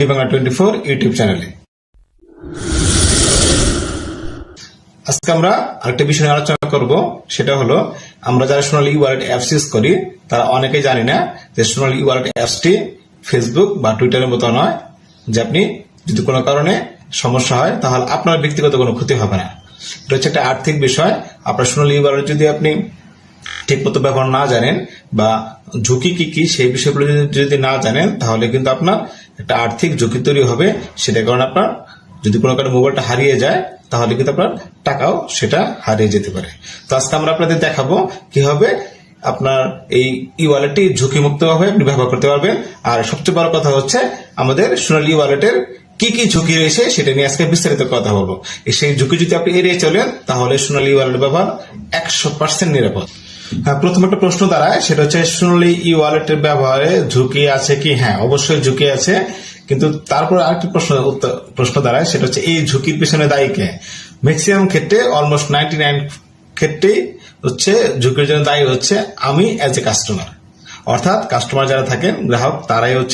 Twenty four YouTube চ্যানেলে। আজকে আমরা আরেকটা বিষয় নিয়ে আলোচনা করব, সেটা হলো, আমরা যারা সোনালী ওয়ালেট অ্যাপস ইউজ করি, তারা অনেকেই জানি না যে সোনালী ওয়ালেট অ্যাপসটি ফেসবুক বা টুইটারের মতো নয়, যে আপনি যদি কোনো কারণে সমস্যা হয়, তাহলে আপনার ব্যক্তিগত কোনো ক্ষতি হবে না। এটা হচ্ছে একটা আর্থিক বিষয়। আপনার সোনালী ওয়ালেট যদি আপনি ঠিকমতো ব্যবহার না জানেন বা ঝুঁকি কি কি, সেই বিষয়গুলো যদি- না জানেন, তাহলে কিন্তু আপনার একটা আর্থিক ঝুঁকি তৈরি হবে। সেটা কারণে আপনার যদি কোনো কারণে মোবাইলটা হারিয়ে যায়, তাহলে কিন্তু আপনার টাকাও সেটা হারিয়ে যেতে পারে। তো আজকে আমরা আপনাদের দেখাবো কীভাবে আপনার এই ই ওয়ালেটটি ঝুঁকিমুক্ত ভাবে আপনি ব্যবহার করতে পারবেন। আর সবচেয়ে বড় কথা হচ্ছে, আমাদের সোনালী ওয়ালেটের কি কি ঝুঁকি রয়েছে সেটা নিয়ে আজকে বিস্তারিত কথা বলব। সেই ঝুঁকি যদি আপনি এড়িয়ে চলেন, তাহলে সোনালী ওয়ালেট ব্যবহার একশো পার্সেন্ট নিরাপদ। প্রথম একটা প্রশ্ন দাঁড়ায়, সেটা হচ্ছে সোনালি ই ওয়ালেটের ব্যবহারে ঝুঁকি আছে কি? হ্যাঁ অবশ্যই ঝুঁকি আছে, কিন্তু তারপর আরেকটি প্রশ্ন প্রশ্ন দাঁড়ায়, সেটা হচ্ছে, এই ঝুঁকির পিছনে দায়ী কে? ম্যাক্সিমাম ক্ষেত্রে অলমোস্ট নাইনটি নাইন ক্ষেত্রেই হচ্ছে, ঝুঁকির জন্য দায়ী হচ্ছে আমি অ্যাজ এ কাস্টমার অর্থাৎ কাস্টমার যারা থাকেন, গ্রাহক, তারাই হচ্ছে